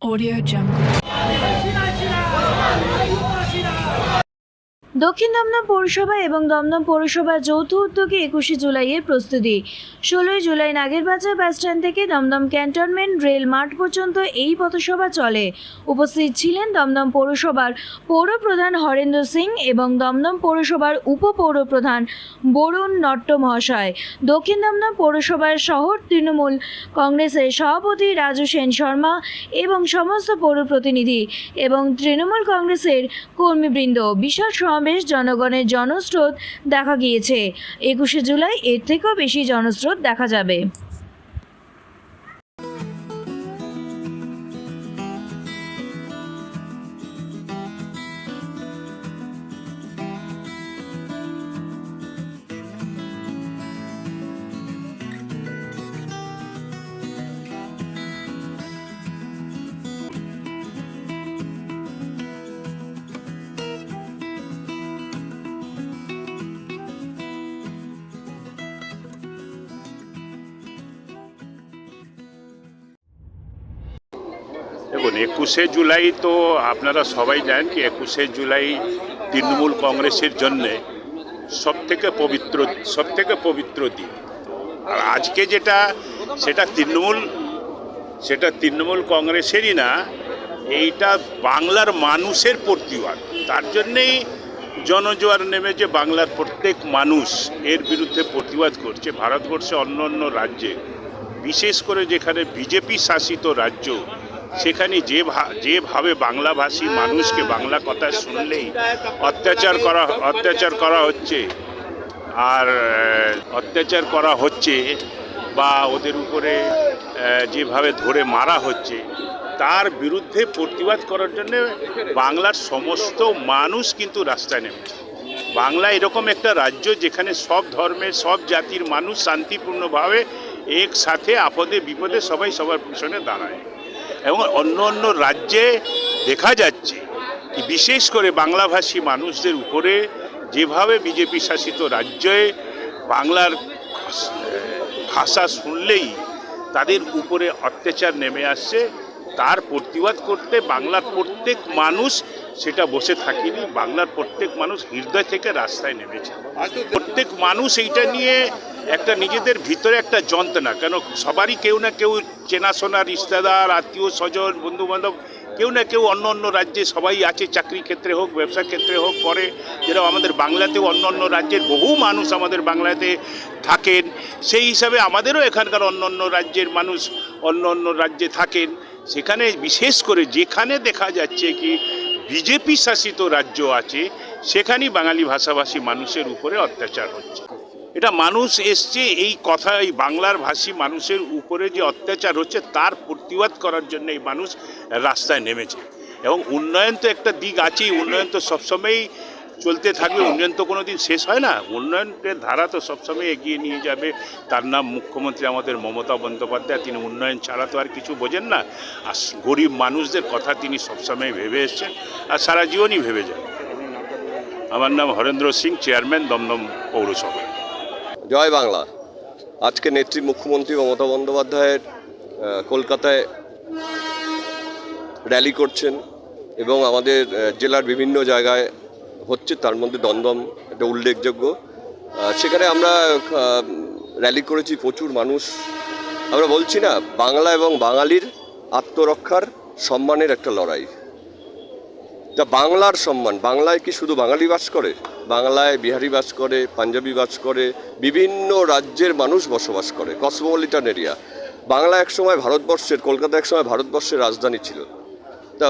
Audio Jungle. দক্ষিণ দমদম পৌরসভা এবং দমদম পৌরসভার যৌথ উদ্যোগে একুশে জুলাইয়ের প্রস্তুতি। ষোলোই জুলাই নাগেরবাজার বাসস্ট্যান্ড থেকে দমদম ক্যান্টনমেন্ট রেল মাঠ পর্যন্ত এই পথসভা চলে। উপস্থিত ছিলেন দমদম পৌরসভার পৌর প্রধান হরেন্দ্র সিং এবং দমদম পৌরসভার উপপৌর প্রধান বরুণ নট্ট মহাশয়। দক্ষিণ দমদম পৌরসভার শহর তৃণমূল কংগ্রেসের সভাপতি রাজু সেন শর্মা এবং সমস্ত পৌর প্রতিনিধি এবং তৃণমূল কংগ্রেসের কর্মীবৃন্দ। বিশাল সমাবেশ জনগণের জনস্রোত দেখা গিয়েছে। একুশে জুলাই এর থেকেও বেশি জনস্রোত দেখা যাবে। দেখুন, একুশে জুলাই তো আপনারা সবাই জানেন কি একুশে জুলাই তৃণমূল কংগ্রেসের জন্যে সব থেকে পবিত্র সব থেকে পবিত্র দিন। আর আজকে যেটা, সেটা তৃণমূল সেটা তৃণমূল কংগ্রেসেরই না, এইটা বাংলার মানুষের প্রতিবাদ। তার জন্যেই জনজোয়ার নেমে যে বাংলার প্রত্যেক মানুষ এর বিরুদ্ধে প্রতিবাদ করছে, ভারতবর্ষে অন্য অন্য রাজ্যে, বিশেষ করে যেখানে বিজেপি শাসিত রাজ্য সেখানে যে যেভাবে বাংলাভাষী মানুষকে বাংলা কথা শুনলেই অত্যাচার করা অত্যাচার করা হচ্ছে আর অত্যাচার করা হচ্ছে বা ওদের উপরে যেভাবে ধরে মারা হচ্ছে, তার বিরুদ্ধে প্রতিবাদ করার জন্য বাংলার সমস্ত মানুষ কিন্তু রাস্তায় নেমেছে। বাংলা এরকম একটা রাজ্য যেখানে সব ধর্মের, সব জাতির মানুষ শান্তিপূর্ণভাবে একসাথে আপদে বিপদে সবাই সবার পিছনে দাঁড়ায়। এবং অন্য অন্য রাজ্যে দেখা যাচ্ছে কি বিশেষ করে বাংলাভাষী মানুষদের উপরে যেভাবে বিজেপি শাসিত রাজ্যে বাংলার ভাষা শুনলেই তাদের উপরে অত্যাচার নেমে আসছে, তার প্রতিবাদ করতে বাংলার প্রত্যেক মানুষ সেটা বসে থাকেনি। বাংলার প্রত্যেক মানুষ হৃদয় থেকে রাস্তায় নেমেছে। প্রত্যেক মানুষ এইটা নিয়ে একটা নিজেদের ভিতরে একটা যন্ত্রণা। কেন সবারই কেউ না কেউ চেনাশোনা রিশতেদার আত্মীয় স্বজন বন্ধু বান্ধব কেউ না কেউ অন্য অন্য রাজ্যে সবাই আছে, চাকরি ক্ষেত্রে হোক, ব্যবসা ক্ষেত্রে হোক, করে। যেরকম আমাদের বাংলাতেও অন্য অন্য রাজ্যের বহু মানুষ আমাদের বাংলাতে থাকেন। সেই হিসাবে আমাদেরও এখানকার অন্য অন্য রাজ্যের মানুষ অন্য অন্য রাজ্যে থাকেন। সেখানে বিশেষ করে যেখানে দেখা যাচ্ছে কি বিজেপি শাসিত রাজ্য আছে, সেখানেই বাঙালি ভাষাভাষী মানুষের উপরে অত্যাচার হচ্ছে। এটা মানুষ এসছে, এই কথা, এই বাংলার ভাষী মানুষের উপরে যে অত্যাচার হচ্ছে, তার প্রতিবাদ করার জন্য এই মানুষ রাস্তায় নেমেছে। এবং উন্নয়ন তো একটা দিক আছেই, উন্নয়ন তো সবসময়ই চলতে থাকবে, উন্নয়ন তো কোনো দিন শেষ হয় না। উন্নয়নের ধারা তো সবসময় এগিয়ে নিয়ে যাবে। তার নাম মুখ্যমন্ত্রী আমাদের মমতা বন্দ্যোপাধ্যায়। তিনি উন্নয়ন ছাড়া তো আর কিছু বোঝেন না। আর গরিব মানুষদের কথা তিনি সবসময় ভেবে এসছেন। আর সারা জীবনই ভেবে যান। আমার নাম হরেন্দ্র সিং, চেয়ারম্যান দমদম পৌরসভা। জয় বাংলা। আজকে নেত্রী মুখ্যমন্ত্রী মমতা বন্দ্যোপাধ্যায়ের কলকাতায় র্যালি করছেন এবং আমাদের জেলার বিভিন্ন জায়গায় হচ্ছে, তার মধ্যে দমদম একটা উল্লেখযোগ্য। সেখানে আমরা র্যালি করেছি প্রচুর মানুষ। আমরা বলছি না, বাংলা এবং বাঙালির আত্মরক্ষার সম্মানের একটা লড়াই। তা বাংলার সম্মান, বাংলায় কি শুধু বাঙালি বাস করে? বাংলায় বিহারি বাস করে, পাঞ্জাবি বাস করে, বিভিন্ন রাজ্যের মানুষ বসবাস করে কসমোপলিটন এরিয়া বাংলা একসময় ভারতবর্ষের, কলকাতা একসময় ভারতবর্ষের রাজধানী ছিল। তা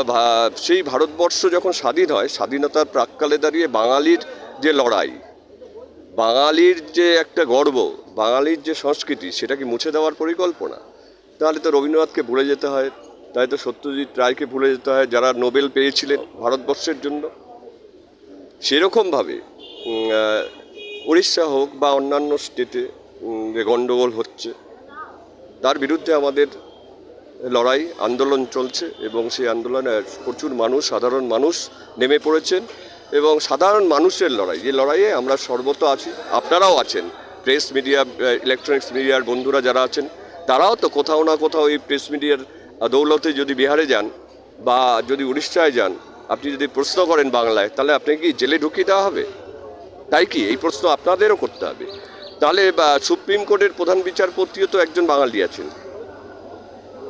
সেই ভারতবর্ষ যখন স্বাধীন হয়, স্বাধীনতার প্রাককালে দাঁড়িয়ে বাঙালির যে লড়াই, বাঙালির যে একটা গর্ব, বাঙালির যে সংস্কৃতি, সেটা কি মুছে দেওয়ার পরিকল্পনা? তাহলে তো রবীন্দ্রনাথকে ভুলে যেতে হয়, তাই তো সত্যজিৎ রায়কে ভুলে যেতে হয়, যারা নোবেল পেয়েছিলেন ভারতবর্ষের জন্য। সেরকমভাবে উড়িষ্যা হোক বা অন্যান্য স্টেটে যে গণ্ডগোল হচ্ছে, তার বিরুদ্ধে আমাদের লড়াই, আন্দোলন চলছে এবং সেই আন্দোলনে প্রচুর মানুষ, সাধারণ মানুষ নেমে পড়েছেন এবং সাধারণ মানুষের লড়াই, যে লড়াইয়ে আমরা সর্বত আছি, আপনারাও আছেন, প্রেস মিডিয়া ইলেকট্রনিক্স মিডিয়ার বন্ধুরা যারা আছেন, তারাও তো কোথাও না কোথাও এই প্রেস মিডিয়ার দৌলতে যদি বিহারে যান বা যদি উড়িষ্যায় যান, আপনি যদি প্রশ্ন করেন বাংলায়, তাহলে আপনাকে কি জেলে ঢুকিয়ে দেওয়া হবে? তাই কি? এই প্রশ্ন আপনাদেরও করতে হবে। তাহলে সুপ্রিম কোর্টের প্রধান বিচারপতিও তো একজন বাঙালি আছেন।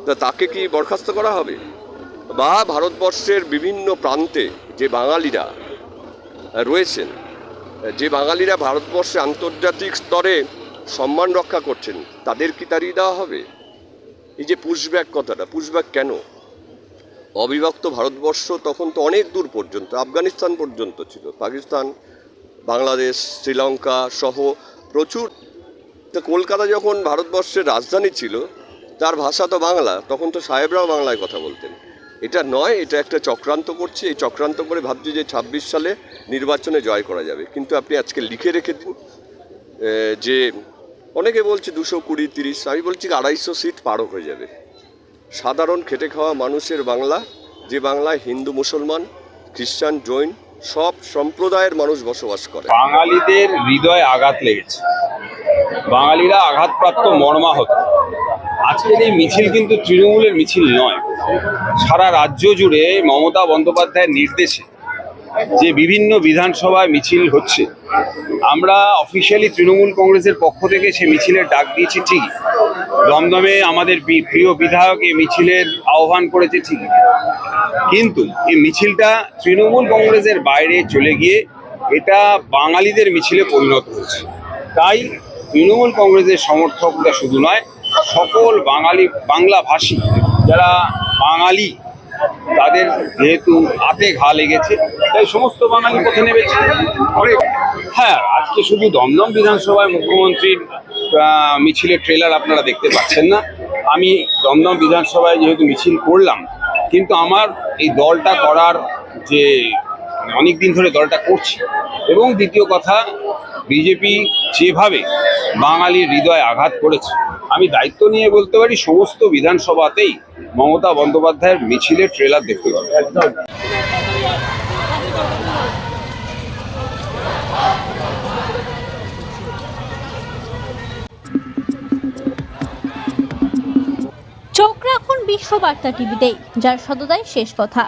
তা তাকে কি বরখাস্ত করা হবে? বা ভারতবর্ষের বিভিন্ন প্রান্তে যে বাঙালিরা রয়েছেন, যে বাঙালিরা ভারতবর্ষে আন্তর্জাতিক স্তরে সম্মান রক্ষা করছেন, তাদের কি তাড়িয়ে দেওয়া হবে? এই যে পুশব্যাক কথাটা পুশব্যাক কেন? অবিভক্ত ভারতবর্ষ তখন তো অনেক দূর পর্যন্ত, আফগানিস্তান পর্যন্ত ছিল, পাকিস্তান, বাংলাদেশ, শ্রীলঙ্কা সহ প্রচুর। তো কলকাতা যখন ভারতবর্ষের রাজধানী ছিল তার ভাষা তো বাংলা, তখন তো সাহেবরাও বাংলায় কথা বলতেন। এটা নয়, এটা একটা চক্রান্ত করছে। এই চক্রান্ত করে ভাবছি যে ছাব্বিশ সালে নির্বাচনে জয় করা যাবে। কিন্তু আপনি আজকে লিখে রেখে দিন যে অনেকে বলছে দুশো কুড়ি, তিরিশ, আমি বলছি আড়াইশো সিট পারও হয়ে যাবে। সাধারণ খেটে খাওয়া মানুষের বাংলা, যে বাংলায় হিন্দু, মুসলমান, খ্রিস্টান, জৈন, সব সম্প্রদায়ের মানুষ বসবাস করে। বাঙালিদের হৃদয়ে আঘাত লেগেছে। বাঙালিরা আঘাতপ্রাপ্ত মর্মাহত। আজকের এই মিছিল কিন্তু তৃণমূলের মিছিল নয়। সারা রাজ্য জুড়ে মমতা বন্দ্যোপাধ্যায়ের নির্দেশে যে বিভিন্ন বিধানসভায় মিছিল হচ্ছে, আমরা অফিসিয়ালি তৃণমূল কংগ্রেসের পক্ষ থেকে সে মিছিলের ডাক দিয়েছি ঠিকই দমদমে আমাদের প্রিয় বিধায়ক এই মিছিলের আহ্বান করেছে ঠিকই কিন্তু এই মিছিলটা তৃণমূল কংগ্রেসের বাইরে চলে গিয়ে এটা বাঙালিদের মিছিলে পরিণত হয়েছে। তাই তৃণমূল কংগ্রেসের সমর্থকরা শুধু নয় সকল বাঙালি, বাংলাভাষী, যারা বাঙালি, তাদের যেহেতু হাতে ঘা লেগেছে, তাই সমস্ত বাঙালি পথে নেমেছে। হ্যাঁ আজকে শুধু দমদম বিধানসভায় মুখ্যমন্ত্রীর মিছিলের ট্রেলার আপনারা দেখতে পাচ্ছেন না। আমি দমদম বিধানসভায় যেহেতু মিছিল করলাম, কিন্তু আমার এই দলটা করার যে অনেক দিন ধরে দলটা করছি। এবং দ্বিতীয় কথা, বিজেপি যেভাবে বাঙালির হৃদয়ে আঘাত করেছে আমি দায়িত্ব নিয়ে বলতে পারি সমস্ত বিধানসভাতেই মমতা বন্দ্যোপাধ্যায়ের মিছিলের ট্রেলার দেখতে পাবে। চোখ রাখুন বিশ্ববার্তা টিভিতেই যার সততাই শেষ কথা।